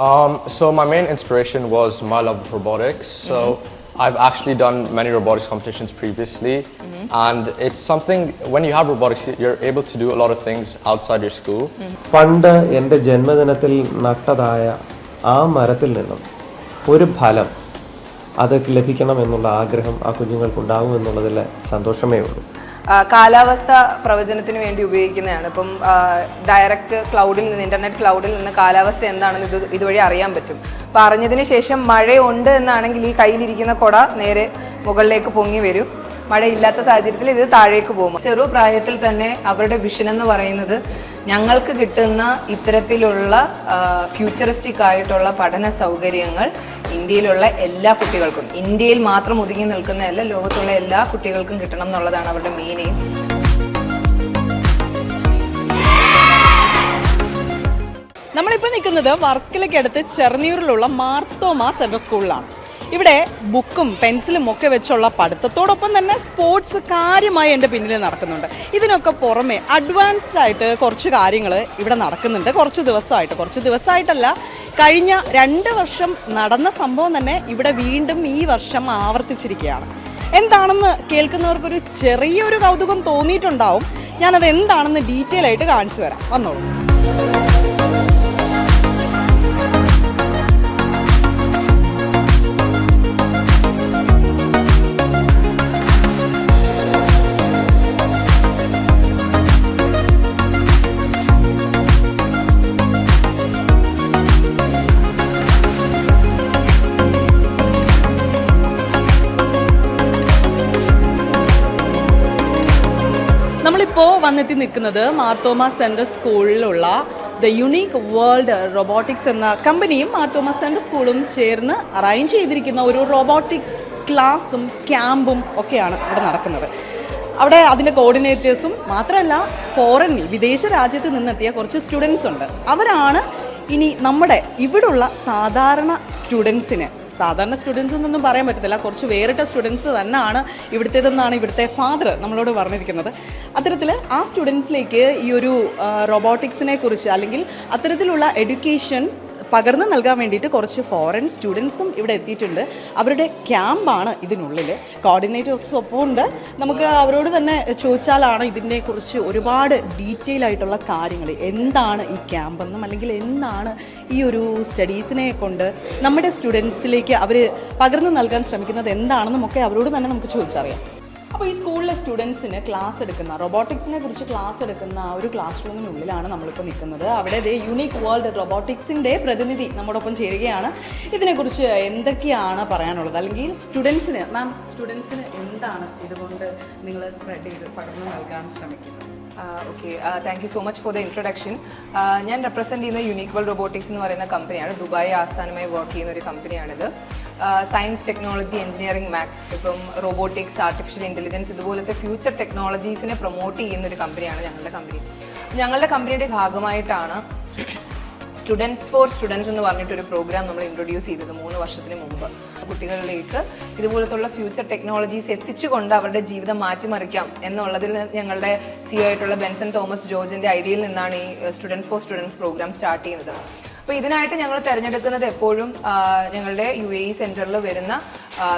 Um, so my main inspiration was my love of robotics. So I've actually done many robotics competitions previously, mm-hmm. and it's something when you have robotics, you're able to do a lot of things outside your school. പണ്ട് എന്റെ ജന്മദിനത്തിൽ നട്ടതായ ആ മരത്തിൽ നിന്നും ഒരു ഫലം അത് ലഭിക്കണം എന്നുള്ള ആഗ്രഹം ആ കുഞ്ഞുങ്ങൾക്കുണ്ടാകും എന്നുള്ളതിൽ സന്തോഷമേ ഉള്ളൂ കാലാവസ്ഥ പ്രവചനത്തിന് വേണ്ടി ഉപയോഗിക്കുന്നതാണ്. ഇപ്പം ഡയറക്റ്റ് ക്ലൗഡിൽ നിന്ന് ഇന്റർനെറ്റ് ക്ലൗഡിൽ നിന്ന് കാലാവസ്ഥ എന്താണെന്ന് ഇത് ഇതുവഴി അറിയാൻ പറ്റും. അപ്പം അറിഞ്ഞതിന് ശേഷം മഴയുണ്ട് എന്നാണെങ്കിൽ ഈ കയ്യിലിരിക്കുന്ന കുട നേരെ മുകളിലേക്ക് പൊങ്ങി വരും. മഴയില്ലാത്ത സാഹചര്യത്തിൽ ഇത് താഴേക്ക് പോകും. ചെറു പ്രായത്തിൽ തന്നെ അവരുടെ വിഷൻ എന്ന് പറയുന്നത് ഞങ്ങൾക്ക് കിട്ടുന്ന ഇത്തരത്തിലുള്ള ഫ്യൂച്ചറിസ്റ്റിക് ആയിട്ടുള്ള പഠന സൗകര്യങ്ങൾ ഇന്ത്യയിലുള്ള എല്ലാ കുട്ടികൾക്കും ഇന്ത്യയിൽ മാത്രം ഒതുങ്ങി നിൽക്കുന്നതല്ല ലോകത്തുള്ള എല്ലാ കുട്ടികൾക്കും കിട്ടണം എന്നുള്ളതാണ് അവരുടെ മെയിൻ എയിം നമ്മളിപ്പോൾ നിൽക്കുന്നത് വർക്കലയ്ക്കടുത്ത് ചെറുനീറിലുള്ള മാർത്തോമ സെൻട്രൽ സ്കൂളിലാണ് ഇവിടെ ബുക്കും പെൻസിലും ഒക്കെ വെച്ചുള്ള പഠിത്തത്തോടൊപ്പം തന്നെ സ്പോർട്സ് കാര്യമായി എന്റെ പിന്നിൽ നടക്കുന്നുണ്ട്. ഇതിനൊക്കെ പുറമെ അഡ്വാൻസ്ഡ് ആയിട്ട് കുറച്ച് കാര്യങ്ങൾ ഇവിടെ നടക്കുന്നുണ്ട്. കുറച്ച് ദിവസമായിട്ട്. കുറച്ച് ദിവസമായിട്ടല്ല കഴിഞ്ഞ രണ്ട് വർഷം നടന്ന സംഭവം തന്നെ ഇവിടെ വീണ്ടും ഈ വർഷം ആവർത്തിച്ചിരിക്കുകയാണ്. എന്താണെന്ന് കേൾക്കുന്നവർക്കൊരു ചെറിയൊരു കൗതുകം തോന്നിയിട്ടുണ്ടാവും. ഞാനത് എന്താണെന്ന് ഡീറ്റെയിൽ ആയിട്ട് കാണിച്ചു തരാം. വന്നോളൂ. നിൽക്കുന്നത് മാർത്തോമ സെൻട്രൽ സ്കൂളിലുള്ള ദ യുണീക്ക് വേൾഡ് റോബോട്ടിക്സ് എന്ന കമ്പനിയും മാർത്തോമ സെൻട്രൽ സ്കൂളും ചേർന്ന് അറേഞ്ച് ചെയ്തിരിക്കുന്ന ഒരു റോബോട്ടിക്സ് ക്ലാസ്സും ക്യാമ്പും ഒക്കെയാണ് ഇവിടെ നടക്കുന്നത്. അവിടെ അതിന്റെ കോർഡിനേറ്റേഴ്സും മാത്രമല്ല ഫോറിനിൽ വിദേശ രാജ്യത്ത് നിന്നെത്തിയ കുറച്ച് സ്റ്റുഡൻസ് ഉണ്ട് അവരാണ് ഇനി നമ്മുടെ ഇവിടുള്ള സാധാരണ സ്റ്റുഡൻസിന് സാധാരണ സ്റ്റുഡൻസ് എന്നൊന്നും പറയാൻ പറ്റത്തില്ല. കുറച്ച് വേറിട്ട സ്റ്റുഡൻസ് തന്നെയാണ് ഇവിടുത്തേതെന്നാണ് ഇവിടുത്തെ ഫാദർ നമ്മളോട് പറഞ്ഞിരിക്കുന്നത്. അത്തരത്തിൽ ആ സ്റ്റുഡൻസിലേക്ക് ഈ ഒരു റോബോട്ടിക്സിനെ കുറിച്ച് അല്ലെങ്കിൽ അത്തരത്തിലുള്ള എഡ്യൂക്കേഷൻ പകർന്നു നൽകാൻ വേണ്ടിയിട്ട് കുറച്ച് ഫോറിൻ സ്റ്റുഡൻസും ഇവിടെ എത്തിയിട്ടുണ്ട്. അവരുടെ ക്യാമ്പാണ് ഇതിനുള്ളിൽ കോർഡിനേറ്റേഴ്സ് ഒപ്പം ഉണ്ട് നമുക്ക് അവരോട് തന്നെ ചോദിച്ചാലാണ് ഇതിനെക്കുറിച്ച് ഒരുപാട് ഡീറ്റെയിൽ ആയിട്ടുള്ള കാര്യങ്ങൾ എന്താണ് ഈ ക്യാമ്പെന്നും അല്ലെങ്കിൽ എന്താണ് ഈ ഒരു സ്റ്റഡീസിനെ കൊണ്ട് നമ്മുടെ സ്റ്റുഡൻസിലേക്ക് അവർ പകർന്നു നൽകാൻ ശ്രമിക്കുന്നത് എന്താണെന്നും ഒക്കെ അവരോട് തന്നെ നമുക്ക് ചോദിച്ചറിയാം. അപ്പോൾ ഈ സ്കൂളിലെ സ്റ്റുഡൻസിന് ക്ലാസ് എടുക്കുന്ന റോബോട്ടിക്സിനെ കുറിച്ച് ക്ലാസ് എടുക്കുന്ന ആ ഒരു ക്ലാസ് റൂമിനുള്ളിലാണ് നമ്മളിപ്പോൾ നിൽക്കുന്നത്. അവിടെ ദേ യുണീക്ക് വേൾഡ് റോബോട്ടിക്സിന്റെ പ്രതിനിധി നമ്മോടൊപ്പം ചേരുകയാണ്. ഇതിനെക്കുറിച്ച് എന്തൊക്കെയാണ് പറയാനുള്ളത്? അല്ലെങ്കിൽ സ്റ്റുഡൻസിന് മാം സ്റ്റുഡൻസിന് എന്താണ് ഇതുകൊണ്ട് നിങ്ങൾ സ്പ്രെഡ് ചെയ്ത് പഠനം നൽകാൻ ശ്രമിക്കുന്നത്? Okay thank you so much for the introduction ഞാൻ റെപ്രസെന്റ് ചെയ്യുന്ന യുണീക് വേൾഡ് റോബോട്ടിക്സ് എന്ന് പറയുന്ന കമ്പനിയാണ് ദുബായ് ആസ്ഥാനമായി വർക്ക് ചെയ്യുന്ന ഒരു കമ്പനിയാണിത് സയൻസ് ടെക്നോളജി എഞ്ചിനീയറിംഗ് മാത്സ് ഇപ്പം റോബോട്ടിക്സ് ആർട്ടിഫിഷ്യൽ ഇന്റലിജൻസ് ഇതുപോലത്തെ ഫ്യൂച്ചർ ടെക്നോളജീസിനെ പ്രൊമോട്ട് ചെയ്യുന്ന ഒരു കമ്പനിയാണ് ഞങ്ങളുടെ കമ്പനി ഞങ്ങളുടെ കമ്പനിയുടെ ഭാഗമായിട്ടാണ് സ്റ്റുഡൻസ് ഫോർ സ്റ്റുഡൻസ് എന്ന് പറഞ്ഞിട്ടൊരു പ്രോഗ്രാം നമ്മൾ ഇൻട്രൊഡ്യൂസ് ചെയ്തത് മൂന്ന് വർഷത്തിന് മുമ്പ്. കുട്ടികളിലേക്ക് ഇതുപോലത്തുള്ള ഫ്യൂച്ചർ ടെക്നോളജീസ് എത്തിച്ചുകൊണ്ട് അവരുടെ ജീവിതം മാറ്റിമറിക്കാം എന്നുള്ളതിൽ ഞങ്ങളുടെ സി ആയിട്ടുള്ള ബെൻസൺ തോമസ് ജോർജിന്റെ ഐഡിയയിൽ നിന്നാണ് ഈ students for students program start ചെയ്യുന്നത്. അപ്പോൾ ഇതിനായിട്ട് ഞങ്ങൾ തിരഞ്ഞെടുക്കുന്നത് എപ്പോഴും ഞങ്ങളുടെ യു എ ഇ സെന്ററിൽ വരുന്ന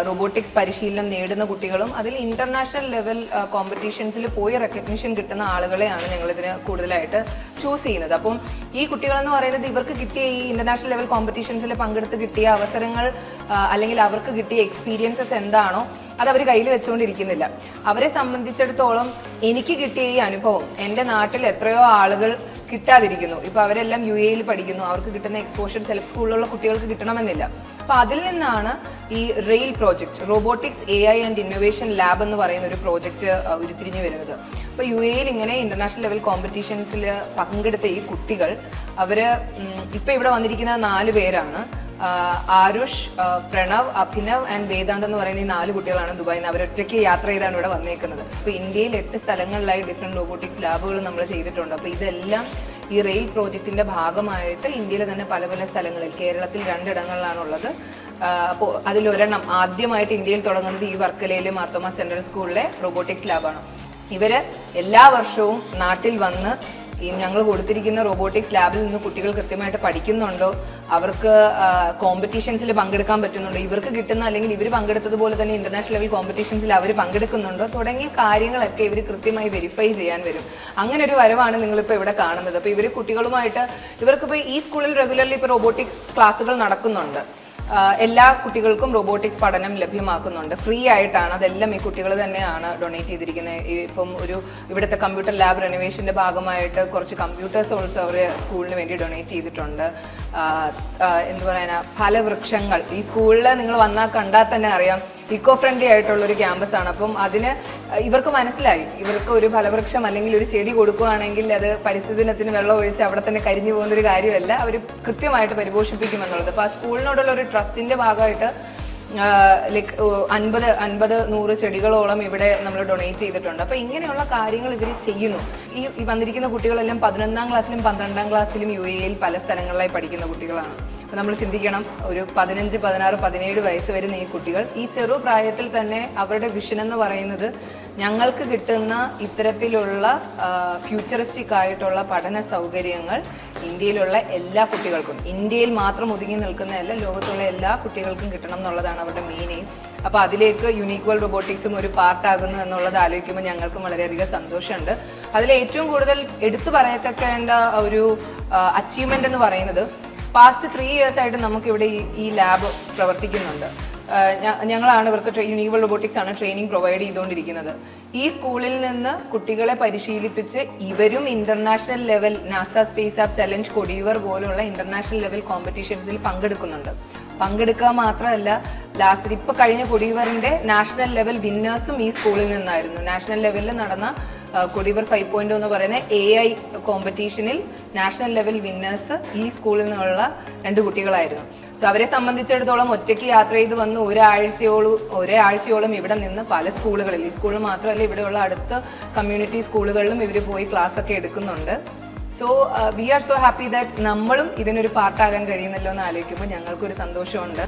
റോബോട്ടിക്സ് പരിശീലനം നേടുന്ന കുട്ടികളും അതിൽ ഇന്റർനാഷണൽ ലെവൽ കോമ്പറ്റീഷൻസിൽ പോയി റെക്കഗ്നിഷൻ കിട്ടുന്ന ആളുകളെയാണ് ഞങ്ങൾ ഇതിന് കൂടുതലായിട്ട് ചൂസ് ചെയ്യുന്നത്. അപ്പം ഈ കുട്ടികളെന്ന് പറയുന്നത് ഇവർക്ക് കിട്ടിയ ഈ ഇന്റർനാഷണൽ ലെവൽ കോമ്പറ്റീഷൻസിൽ പങ്കെടുത്ത് കിട്ടിയ അവസരങ്ങൾ അല്ലെങ്കിൽ അവർക്ക് കിട്ടിയ എക്സ്പീരിയൻസസ് എന്താണോ അത് അവർ കയ്യിൽ വെച്ചുകൊണ്ടിരിക്കുന്നില്ല അവരെ സംബന്ധിച്ചിടത്തോളം എനിക്ക് കിട്ടിയ ഈ അനുഭവം എന്റെ നാട്ടിൽ എത്രയോ ആളുകൾ കിട്ടാതിരിക്കുന്നു. ഇപ്പൊ അവരെല്ലാം യു എയിൽ പഠിക്കുന്നു. അവർക്ക് കിട്ടുന്ന എക്സ്പോഷർ സെലക്ട് സ്കൂളിലുള്ള കുട്ടികൾക്ക് കിട്ടണമെന്നില്ല. അപ്പൊ അതിൽ നിന്നാണ് ഈ rail project robotics A I and innovation lab എന്ന് പറയുന്ന ഒരു പ്രോജക്റ്റ് ഉരുത്തിരിഞ്ഞു വരുന്നത്. അപ്പൊ യു എയിൽ ഇങ്ങനെ ഇന്റർനാഷണൽ ലെവൽ കോമ്പറ്റീഷൻസിൽ പങ്കെടുത്ത ഈ കുട്ടികൾ അവർ ഇപ്പൊ ഇവിടെ വന്നിരിക്കുന്ന നാല് പേരാണ്. ആരുഷ് പ്രണവ് അഭിനവ് ആൻഡ് വേദാന്ത് എന്ന് പറയുന്ന ഈ നാല് കുട്ടികളാണ് ദുബായിൽ നിന്ന് അവരൊറ്റയ്ക്ക് യാത്ര ചെയ്താണ് ഇവിടെ വന്നേക്കുന്നത്. അപ്പോൾ ഇന്ത്യയിൽ എട്ട് സ്ഥലങ്ങളിലായി ഡിഫറെന്റ് റോബോട്ടിക്സ് ലാബുകൾ നമ്മൾ ചെയ്തിട്ടുണ്ട്. അപ്പോൾ ഇതെല്ലാം ഈ റെയിൽ പ്രോജക്റ്റിന്റെ ഭാഗമായിട്ട് ഇന്ത്യയിലെ തന്നെ പല പല സ്ഥലങ്ങളിൽ കേരളത്തിൽ രണ്ടിടങ്ങളിലാണുള്ളത്. അപ്പോൾ അതിലൊരെണ്ണം ആദ്യമായിട്ട് ഇന്ത്യയിൽ തുടങ്ങുന്നത് ഈ വർക്കലയിലെ മാർത്തോമ സെൻട്രൽ സ്കൂളിലെ റോബോട്ടിക്സ് ലാബാണ് ഇവർ എല്ലാ വർഷവും നാട്ടിൽ വന്ന് ഈ ഞങ്ങൾ കൊടുത്തിരിക്കുന്ന റോബോട്ടിക്സ് ലാബിൽ നിന്ന് കുട്ടികൾ കൃത്യമായിട്ട് പഠിക്കുന്നുണ്ടോ? അവർക്ക് കോമ്പറ്റീഷൻസിൽ പങ്കെടുക്കാൻ പറ്റുന്നുണ്ടോ? ഇവർക്ക് കിട്ടുന്ന അല്ലെങ്കിൽ ഇവർ പങ്കെടുത്തതുപോലെ തന്നെ ഇന്റർനാഷണൽ ലെവൽ കോമ്പറ്റീഷൻസിൽ അവർ പങ്കെടുക്കുന്നുണ്ടോ? തുടങ്ങിയ കാര്യങ്ങളൊക്കെ ഇവർ കൃത്യമായി വെരിഫൈ ചെയ്യാൻ വരും. അങ്ങനെ ഒരു വരവാണ് നിങ്ങളിപ്പോൾ ഇവിടെ കാണുന്നത്. അപ്പോൾ ഇവർ കുട്ടികളുമായിട്ട് ഇവർക്കിപ്പോൾ ഈ സ്കൂളിൽ റെഗുലർലി ഇപ്പോൾ റോബോട്ടിക്സ് ക്ലാസ്സുകൾ നടക്കുന്നുണ്ട്. എല്ലാ കുട്ടികൾക്കും റോബോട്ടിക്സ് പഠനം ലഭ്യമാക്കുന്നുണ്ട്. ഫ്രീ ആയിട്ടാണ്. അതെല്ലാം ഈ കുട്ടികൾ തന്നെയാണ് ഡൊണേറ്റ് ചെയ്തിരിക്കുന്നത്. ഇപ്പം ഒരു ഇവിടുത്തെ കമ്പ്യൂട്ടർ ലാബ് റെനോവേഷന്റെ ഭാഗമായിട്ട് കുറച്ച് കമ്പ്യൂട്ടേഴ്സ് ഓൾസോ അവർ സ്കൂളിന് വേണ്ടി ഡൊണേറ്റ് ചെയ്തിട്ടുണ്ട്. എന്ത് പറയാനാ? ഫലവൃക്ഷങ്ങൾ. ഈ സ്കൂളിൽ നിങ്ങൾ വന്നാൽ കണ്ടാൽ തന്നെ അറിയാം. ഇക്കോ ഫ്രണ്ട്ലി ആയിട്ടുള്ള ഒരു ക്യാമ്പസ് ആണ്. അപ്പം അതിന് ഇവർക്ക് മനസ്സിലായി. ഇവർക്ക് ഒരു ഫലവൃക്ഷം അല്ലെങ്കിൽ ഒരു ചെടി കൊടുക്കുകയാണെങ്കിൽ അത് പരിസ്ഥിതിനത്തിന് വെള്ളം ഒഴിച്ച് അവിടെ തന്നെ കരിഞ്ഞു പോകുന്ന ഒരു കാര്യമല്ല. അവർ കൃത്യമായിട്ട് പരിപോഷിപ്പിക്കുമെന്നുള്ളത്. അപ്പോൾ ആ സ്കൂളിനോടുള്ള ഒരു ട്രസ്റ്റിന്റെ ഭാഗമായിട്ട് ലൈക്ക് അൻപത് അൻപത് നൂറ് ചെടികളോളം ഇവിടെ നമ്മൾ ഡൊണേറ്റ് ചെയ്തിട്ടുണ്ട്. അപ്പോൾ ഇങ്ങനെയുള്ള കാര്യങ്ങൾ ഇവർ ചെയ്യുന്നു. ഈ വന്നിരിക്കുന്ന കുട്ടികളെല്ലാം പതിനൊന്നാം ക്ലാസ്സിലും പന്ത്രണ്ടാം ക്ലാസ്സിലും യു എയിൽ പല സ്ഥലങ്ങളിലായി പഠിക്കുന്ന കുട്ടികളാണ്. അപ്പോൾ നമ്മൾ ചിന്തിക്കണം ഒരു പതിനഞ്ച് പതിനാറ് പതിനേഴ് വയസ്സ് വരുന്ന ഈ കുട്ടികൾ. ഈ ചെറു പ്രായത്തിൽ തന്നെ അവരുടെ വിഷൻ എന്ന് പറയുന്നത് ഞങ്ങൾക്ക് കിട്ടുന്ന ഇത്തരത്തിലുള്ള ഫ്യൂച്ചറിസ്റ്റിക് ആയിട്ടുള്ള പഠന സൗകര്യങ്ങൾ ഇന്ത്യയിലുള്ള എല്ലാ കുട്ടികൾക്കും ഇന്ത്യയിൽ മാത്രം ഒതുങ്ങി നിൽക്കുന്നതല്ല ലോകത്തുള്ള എല്ലാ കുട്ടികൾക്കും കിട്ടണം എന്നുള്ളതാണ് അവരുടെ മെയിൻ എയിം അപ്പോൾ അതിലേക്ക് യുണീക്വൽ റോബോട്ടിക്സും ഒരു പാർട്ടാകുന്നു എന്നുള്ളത് ആലോചിക്കുമ്പോൾ ഞങ്ങൾക്കും വളരെയധികം സന്തോഷമുണ്ട്. അതിൽ ഏറ്റവും കൂടുതൽ എടുത്തു പറയത്തക്കേണ്ട ഒരു അച്ചീവ്മെന്റ് എന്ന് പറയുന്നത് പാസ്റ്റ് ത്രീ ഇയേഴ്സ് ആയിട്ട് നമുക്ക് ഇവിടെ ഈ ലാബ് പ്രവർത്തിക്കുന്നുണ്ട്. ഞങ്ങളാണ് ഇവർക്ക് യുണീവൽ റോബോട്ടിക്സ് ആണ് ട്രെയിനിങ് പ്രൊവൈഡ് ചെയ്തുകൊണ്ടിരിക്കുന്നത്. ഈ സ്കൂളിൽ നിന്ന് കുട്ടികളെ പരിശീലിപ്പിച്ച് ഇവരും international level NASA space app challenge Codeavour പോലുള്ള ഇന്റർനാഷണൽ ലെവൽ കോമ്പറ്റീഷൻസിൽ പങ്കെടുക്കുന്നുണ്ട്. പങ്കെടുക്കുക മാത്രമല്ല ലാസ്റ്റ് ഇപ്പൊ കഴിഞ്ഞ കൊടിയവറിന്റെ നാഷണൽ ലെവൽ വിന്നേഴ്സും ഈ സ്കൂളിൽ നിന്നായിരുന്നു. നാഷണൽ ലെവലിൽ നടന്ന കൊടിയവർ ഫൈവ് പോയിന്റ് എന്ന് പറയുന്ന എ ഐ കോമ്പറ്റീഷനിൽ നാഷണൽ ലെവൽ വിന്നേഴ്സ് ഈ സ്കൂളിൽ നിന്നുള്ള രണ്ട് കുട്ടികളായിരുന്നു. സോ അവരെ സംബന്ധിച്ചിടത്തോളം ഒറ്റയ്ക്ക് യാത്ര ചെയ്ത് വന്ന് ഒരാഴ്ചയോളം ഒരാഴ്ചയോളം ഇവിടെ നിന്ന് പല സ്കൂളുകളിൽ ഈ സ്കൂളിൽ മാത്രമല്ല ഇവിടെയുള്ള അടുത്ത കമ്മ്യൂണിറ്റി സ്കൂളുകളിലും ഇവർ പോയി ക്ലാസ് ഒക്കെ എടുക്കുന്നുണ്ട്. So we are so happy that നമ്മളും ഇതിനൊരു പാർട്ടാകാൻ കഴിയുന്നല്ലോ എന്ന് ആലോചിക്കുമ്പോൾ ഞങ്ങൾക്കൊരു സന്തോഷമുണ്ട്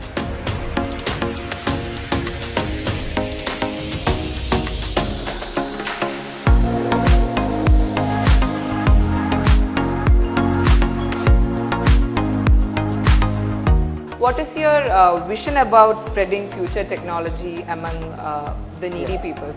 What is your uh, vision about spreading future technology among uh, the needy people?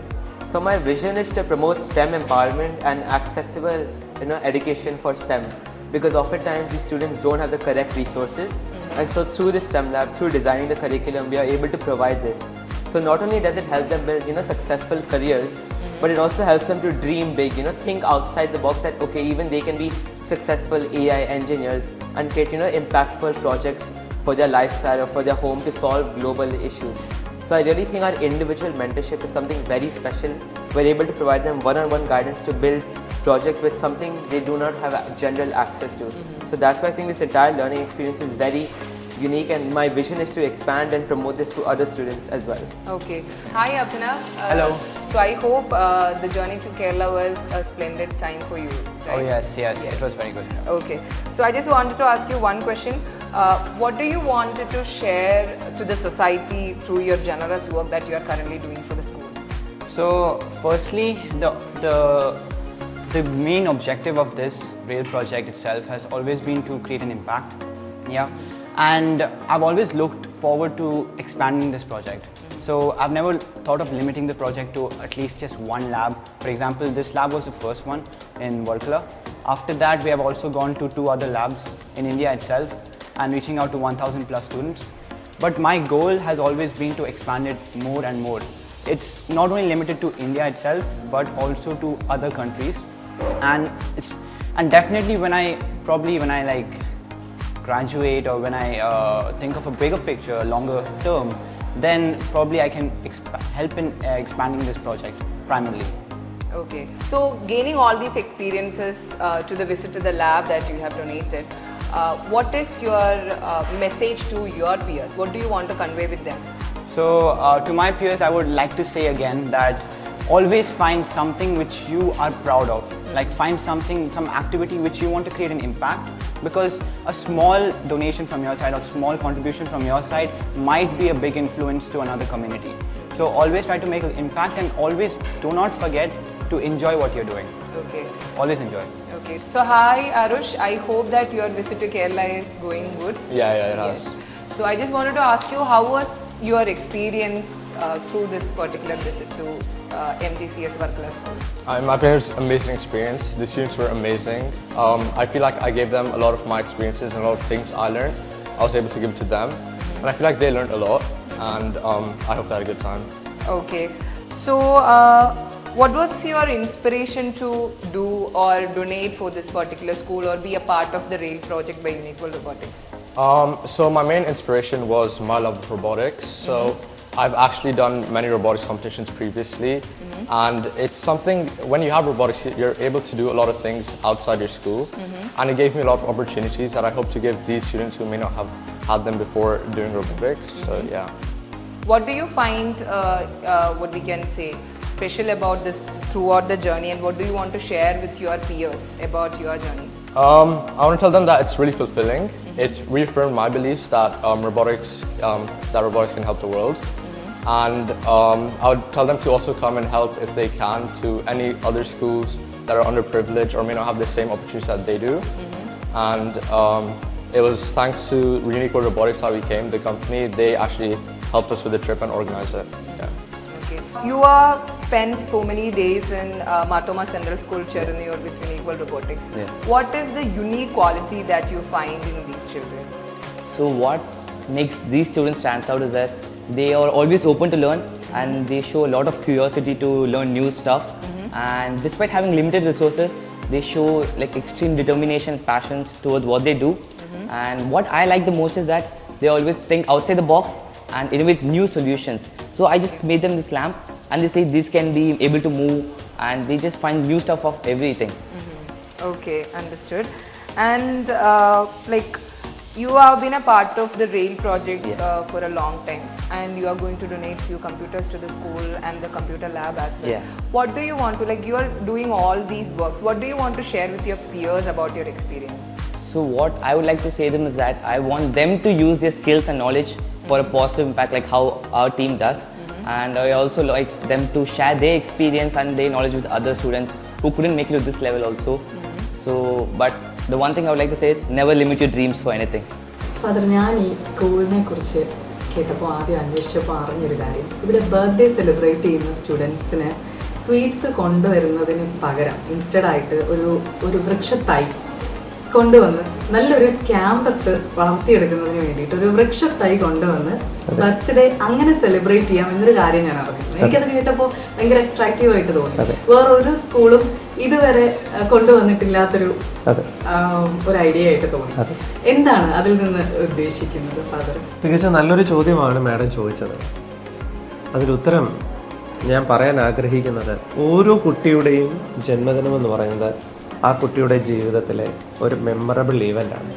So my vision is to promote STEM empowerment and accessible, you know, education for STEM because oftentimes these students don't have the correct resources mm-hmm. and so through the STEM lab, through designing the curriculum, we are able to provide this. So not only does it help them build, you know, successful careers, mm-hmm. but it also helps them to dream big, you know, think outside the box that okay, even they can be successful AI engineers and create, you know, impactful projects for their lifestyle or for their home to solve global issues. So I really think our individual mentorship is something very special. We're able to provide them one-on-one guidance to build projects with something they do not have general access to. So that's why I think this entire learning experience is very unique and my vision is to expand and promote this to other students as well. Okay. Hi, Apna. Uh, Hello. So I hope uh, the journey to Kerala was a splendid time for you. Right? Oh yes, yes, it was very good. Okay. So I just wanted to ask you one question. Uh, what do you want to share to the society through your generous work that you are currently doing for the school? So, firstly, the the the main objective of this rail project itself has always been to create an impact. Yeah, and I've always looked forward to expanding this project. So I've never thought of limiting the project to at least just one lab. For example, this lab was the first one in Varkala. After that, we have also gone to two other labs in India itself and reaching out to 1,000 plus students. But my goal has always been to expand it more and more. It's not only limited to India itself, but also to other countries. And it's, and definitely when I probably when I like graduate or when I uh, think of a bigger picture, longer term, then probably I can help in uh, expanding this project primarily. Okay. So gaining all these experiences uh, to the visit to the lab that you have donated, uh, what is your uh, message to your peers? What do you want to convey with them? So, uh, to my peers, I would like to say again that always find something which you are proud of. Like, find something, some activity which you want to create an impact because a small donation from your side or small contribution from your side might be a big influence to another community. So, always try to make an impact and always do not forget to enjoy what you're doing. Okay. Always enjoy. Okay. So hi Arush. I hope that your visit to Kerala is going good. Yeah, yeah, it has. So I just wanted to ask you how was your experience uh, through this particular visit to uh, MTCS Varkala School? I, my parents' amazing experience. The students were amazing. Um, I feel like I gave them a lot of my experiences and a lot of things I learned. I was able to give to them, and I feel like they learned a lot. And um, I hope they had a good time. Okay. So uh, what was your inspiration to do or donate for this particular school or be a part of the rail project by Unique World Robotics? Um, so my main inspiration was my love of robotics. So I've actually done many robotics competitions previously, and it's something when you have robotics, you're able to do a lot of things outside your school, and it gave me a lot of opportunities that I hope to give these students who may not have had them before doing robotics. So yeah. What do you find, uh, uh, what we can say, special about this throughout the journey, and what do you want to share with your peers about your journey? Um, I want to tell them that it's really fulfilling. It reaffirmed my beliefs that um, robotics um, that robotics can help the world, and um, I would tell them to also come and help if they can to any other schools that are underprivileged or may not have the same opportunities that they do. And um, it was thanks to Unique World Robotics that we came, the company. They actually helped us with the trip and organized it. You have spent so many days in uh, Matoma Central School, Cherunur with Unique World Robotics. Yeah. What is the unique quality that you find in these children? So what makes these students stands out is that they are always open to learn and they show a lot of curiosity to learn new stuffs. And despite having limited resources, they show like extreme determination and passions towards what they do. And what I like the most is that they always think outside the box and innovate new solutions. So I just made them this lamp and they say this can be able to move and they just find new stuff of everything. Okay, understood. And uh, like you have been a part of the rail project Yeah. uh, for a long time and you are going to donate few computers to the school and the computer lab as well Yeah. what do you want to like you are doing all these works what do you want to share with your peers about your experience So what I would like to say them is that I want them to use their skills and knowledge for a positive impact like how our team does. Mm-hmm. And I also like them to share their experience and their knowledge with other students who couldn't make it to this level also. Mm-hmm. So but the one thing I would like to say is never limit your dreams for anything. Father ഞാൻ ഈ സ്കൂളിനെ കുറിച്ച് കേട്ടപ്പോൾ ആദ്യം അന്വേഷിച്ചപ്പോൾ അറിഞ്ഞൊരു കാര്യം ഇവിടെ birthday celebrate ചെയ്യുന്ന സ്റ്റുഡൻസിന് സ്വീറ്റ്സ് കൊണ്ടുവരുന്നതിന് പകരം ഇൻസ്റ്റഡ് ആയിട്ട് ഒരു ഒരു വൃക്ഷത്തൈ കൊണ്ടുവന്ന് നല്ലൊരു ക്യാമ്പസ് വളർത്തിയെടുക്കുന്നതിന് വേണ്ടിയിട്ട് ഒരു വൃക്ഷത്തൈ കൊണ്ടുവന്ന് ബർത്ത്ഡേ അങ്ങനെ സെലിബ്രേറ്റ് ചെയ്യാം എന്നൊരു കാര്യം ഞാൻ അറിഞ്ഞു എനിക്കത് കേട്ടപ്പോൾ ഭയങ്കര അട്രാക്റ്റീവ് ആയിട്ട് തോന്നി. വേറൊരു സ്കൂളും ഇതുവരെ കൊണ്ടുവന്നിട്ടില്ലാത്തൊരു ഒരു ഐഡിയ ആയിട്ട് തോന്നി. എന്താണ് അതിൽ നിന്ന് ഉദ്ദേശിക്കുന്നത് ഫാദർ തികച്ചും നല്ലൊരു ചോദ്യമാണ് മാഡം ചോദിച്ചത്. അതിലുത്തരം ഞാൻ പറയാൻ ആഗ്രഹിക്കുന്നത് ഓരോ കുട്ടിയുടെയും ജന്മദിനം എന്ന് പറയുന്നത് ആ കുട്ടിയുടെ ജീവിതത്തിലെ ഒരു മെമ്മറബിൾ ഈവന്റാണ്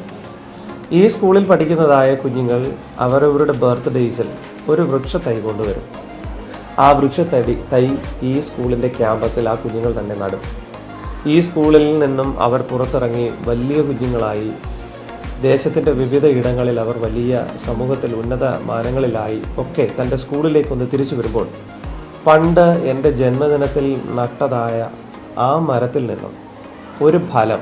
ഈ സ്കൂളിൽ പഠിക്കുന്നതായ കുഞ്ഞുങ്ങൾ അവരവരുടെ ബർത്ത്ഡേയ്സിൽ ഒരു വൃക്ഷത്തൈ കൊണ്ടുവരും. ആ വൃക്ഷത്തടി തൈ ഈ സ്കൂളിന്റെ ക്യാമ്പസിൽ ആ കുഞ്ഞുങ്ങൾ തന്നെ നടും. ഈ സ്കൂളിൽ നിന്നും അവർ പുറത്തിറങ്ങി വലിയ കുഞ്ഞുങ്ങളായി ദേശത്തിന്റെ വിവിധ ഇടങ്ങളിൽ അവർ വലിയ സമൂഹത്തിൽ ഉന്നത മാനങ്ങളിലായി ഒക്കെ തന്റെ സ്കൂളിലേക്കൊന്ന് തിരിച്ചു വരുമ്പോൾ പണ്ട് എന്റെ ജന്മദിനത്തിൽ നട്ടതായ ആ മരത്തിൽ നിന്നും ഒരു ഫലം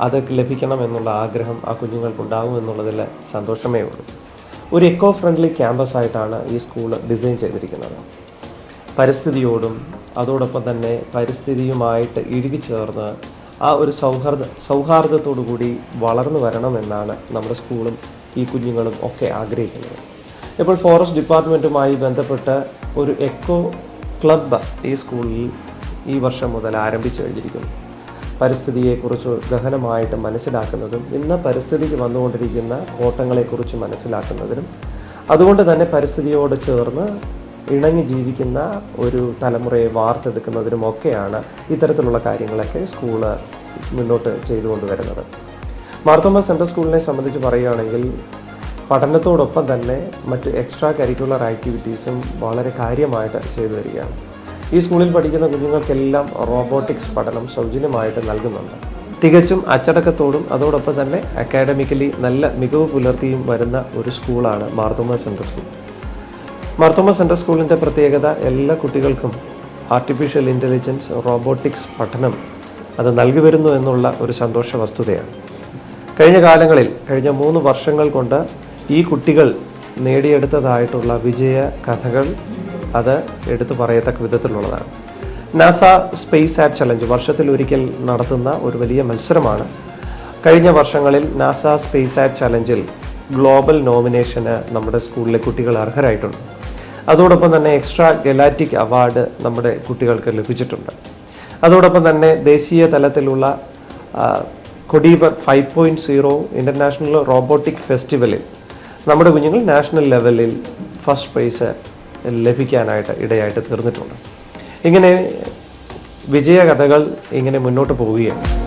അത് ലഭിക്കണമെന്നുള്ള ആഗ്രഹം ആ കുഞ്ഞുങ്ങൾക്കുണ്ടാകും എന്നുള്ളതിൽ സന്തോഷമേ ഉള്ളൂ. ഒരു എക്കോ ഫ്രണ്ട്ലി ക്യാമ്പസ് ആയിട്ടാണ് ഈ സ്കൂൾ ഡിസൈൻ ചെയ്തിരിക്കുന്നത്. പരിസ്ഥിതിയോടും അതോടൊപ്പം തന്നെ പരിസ്ഥിതിയുമായിട്ട് ഇഴുകിച്ചേർന്ന് ആ ഒരു സൗഹൃദ സൗഹാർദ്ദത്തോടു കൂടി വളർന്നു വരണമെന്നാണ് നമ്മുടെ സ്കൂളും ഈ കുഞ്ഞുങ്ങളും ഒക്കെ ആഗ്രഹിക്കുന്നത്. ഇപ്പോൾ ഫോറസ്റ്റ് ഡിപ്പാർട്ട്മെന്റുമായി ബന്ധപ്പെട്ട് ഒരു എക്കോ ക്ലബ്ബ് ഈ സ്കൂളിൽ ഈ വർഷം മുതൽ ആരംഭിച്ചു കഴിഞ്ഞിരിക്കുന്നു. പരിസ്ഥിതിയെക്കുറിച്ച് ഗഹനമായിട്ട് മനസ്സിലാക്കുന്നതും ഇന്ന് പരിസ്ഥിതിക്ക് വന്നുകൊണ്ടിരിക്കുന്ന ഓട്ടങ്ങളെക്കുറിച്ച് മനസ്സിലാക്കുന്നതിനും അതുകൊണ്ട് തന്നെ പരിസ്ഥിതിയോട് ചേർന്ന് ഇണങ്ങി ജീവിക്കുന്ന ഒരു തലമുറയെ വാർത്തെടുക്കുന്നതിനും ഒക്കെയാണ് ഇത്തരത്തിലുള്ള കാര്യങ്ങളൊക്കെ സ്കൂൾ മുന്നോട്ട് ചെയ്തുകൊണ്ട് വരുന്നത്. മാർത്തോമ സെൻട്രൽ സ്കൂളിനെ സംബന്ധിച്ച് പറയുകയാണെങ്കിൽ പഠനത്തോടൊപ്പം തന്നെ മറ്റ് എക്സ്ട്രാ കരിക്കുലർ ആക്ടിവിറ്റീസും വളരെ കാര്യമായിട്ട് ചെയ്തു വരികയാണ്. ഈ സ്കൂളിൽ പഠിക്കുന്ന കുഞ്ഞുങ്ങൾക്കെല്ലാം റോബോട്ടിക്സ് പഠനം സൗജന്യമായിട്ട് നൽകുന്നുണ്ട്. തികച്ചും അച്ചടക്കത്തോടും അതോടൊപ്പം തന്നെ അക്കാഡമിക്കലി നല്ല മികവ് പുലർത്തിയും വരുന്ന ഒരു സ്കൂളാണ് Marthoma central school. Marthoma central സ്കൂളിന്റെ പ്രത്യേകത എല്ലാ കുട്ടികൾക്കും ആർട്ടിഫിഷ്യൽ ഇന്റലിജൻസ് റോബോട്ടിക്സ് പഠനം അത് നൽകി വരുന്നു എന്നുള്ള ഒരു സന്തോഷ വസ്തുതയാണ്. കഴിഞ്ഞ കാലങ്ങളിൽ കഴിഞ്ഞ മൂന്ന് വർഷങ്ങൾ കൊണ്ട് ഈ കുട്ടികൾ നേടിയെടുത്തതായിട്ടുള്ള വിജയ കഥകൾ അത് എടുത്തു പറയത്തക്ക വിധത്തിലുള്ളതാണ്. നാസ സ്പേസ് ആപ്പ് ചലഞ്ച് വർഷത്തിൽ ഒരിക്കൽ നടത്തുന്ന ഒരു വലിയ മത്സരമാണ്. കഴിഞ്ഞ വർഷങ്ങളിൽ നാസ സ്പേസ് ആപ്പ് ചലഞ്ചിൽ ഗ്ലോബൽ നോമിനേഷന് നമ്മുടെ സ്കൂളിലെ കുട്ടികൾ അർഹരായിട്ടുണ്ട്. അതോടൊപ്പം തന്നെ എക്സ്ട്രാ ഗലാറ്റിക് അവാർഡ് നമ്മുടെ കുട്ടികൾക്ക് ലഭിച്ചിട്ടുണ്ട്. അതോടൊപ്പം തന്നെ ദേശീയ തലത്തിലുള്ള Codeavour five point zero international robotic ഫെസ്റ്റിവലിൽ നമ്മുടെ കുഞ്ഞുങ്ങൾ നാഷണൽ ലെവലിൽ ഫസ്റ്റ് പ്രൈസ് ലഭിക്കാനായിട്ട് ഇടയായിട്ട് തീർന്നിട്ടുണ്ട്. ഇങ്ങനെ വിജയകഥകൾ ഇങ്ങനെ മുന്നോട്ട് പോവുകയാണ്.